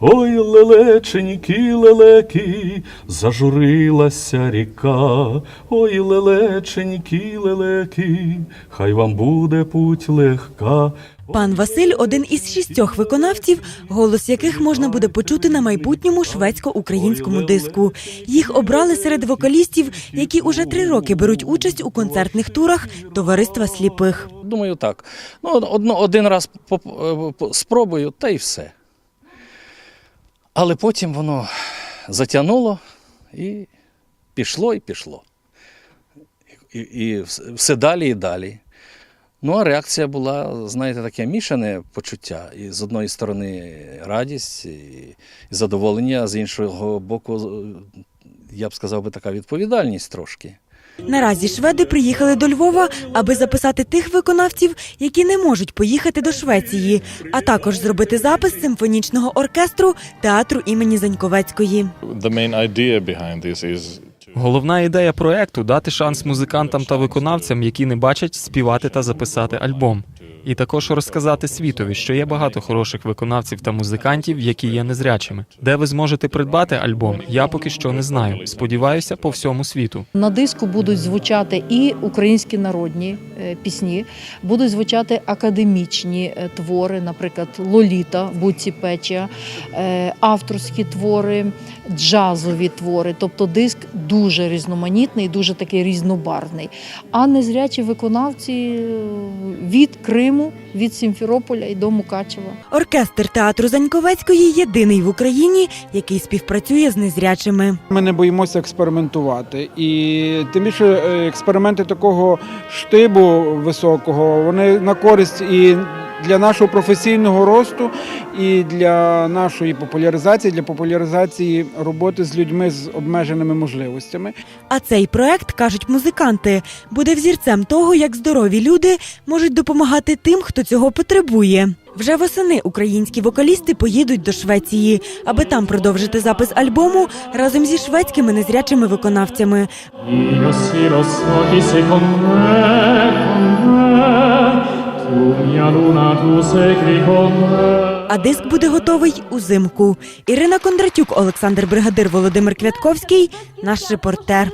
Ой, лелеченькі, лелеки, зажурилася ріка. Ой, лелеченькі, лелеки, хай вам буде путь легка. Пан Василь один із шістьох виконавців, голос яких можна буде почути на майбутньому шведсько-українському диску. Їх обрали серед вокалістів, які уже три роки беруть участь у концертних турах товариства сліпих. Думаю, так. Ну, одно, один раз е, спробую, та й все. Але потім воно затягнуло і пішло, і пішло. І, і все далі і далі. Ну, а реакція була, знаєте, таке мішане почуття. І з одної сторони радість, і задоволення, а з іншого боку, я б сказав би, така відповідальність трошки. Наразі шведи приїхали до Львова, аби записати тих виконавців, які не можуть поїхати до Швеції, а також зробити запис симфонічного оркестру театру імені Заньковецької. Головна ідея проекту дати шанс музикантам та виконавцям, які не бачать, співати та записати альбом. І також розказати світові, що є багато хороших виконавців та музикантів, які є незрячими. Де ви зможете придбати альбом, я поки що не знаю. Сподіваюся, по всьому світу. На диску будуть звучати і українські народні е, пісні, будуть звучати академічні е, твори, наприклад, Лоліта, Буці Печа, е, авторські твори, джазові твори. Тобто диск дуже різноманітний, дуже такий різнобарвний. А незрячі виконавці від Криму, від Сімферополя і до Мукачева. Оркестр театру Заньковецької єдиний в Україні, який співпрацює з незрячими. Ми не боїмося експериментувати. І тим більше е, експерименти такого штибу високого, вони на користь і для нашого професійного росту, і для нашої популяризації, для популяризації роботи з людьми з обмеженими можливостями. А цей проект, кажуть музиканти, буде взірцем того, як здорові люди можуть допомагати тим, хто цього потребує. Вже восени українські вокалісти поїдуть до Швеції, аби там продовжити запис альбому разом зі шведськими незрячими виконавцями. А диск буде готовий узимку. Ірина Кондратюк, Олександр Бригадир, Володимир Квятковський. Наш репортер.